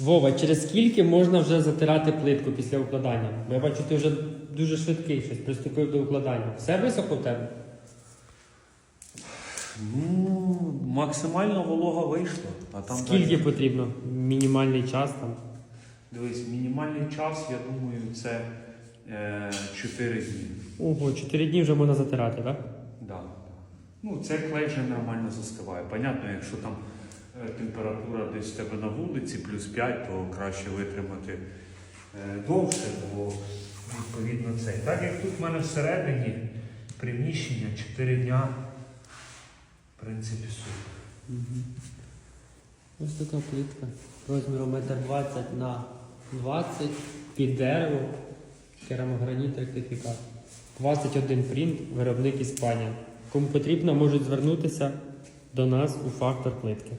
Вова, через скільки можна вже затирати плитку після укладання? Бо я бачу, ти вже дуже швидкий щось приступив до укладання. Все висохло в тебе? Ну, максимально волога вийшла. А там Скільки далі- потрібно? Мінімальний час там. Дивись, мінімальний час, я думаю, це е, 4 дні. Ого, 4 дні вже можна затирати, так? Да. Ну, цей клей вже нормально застиває. Понятно, якщо там температура десь в тебе на вулиці плюс 5, то краще витримати е, довше, бо відповідно цей. Так як тут в мене всередині приміщення 4 дня, в принципі, супер. Ось така плитка. Розміром 1,20 на 20 під дерево. Керамограніт сертифікат. 21 принт, виробник Іспанія. Кому потрібно, можуть звернутися до нас у фактор плитки.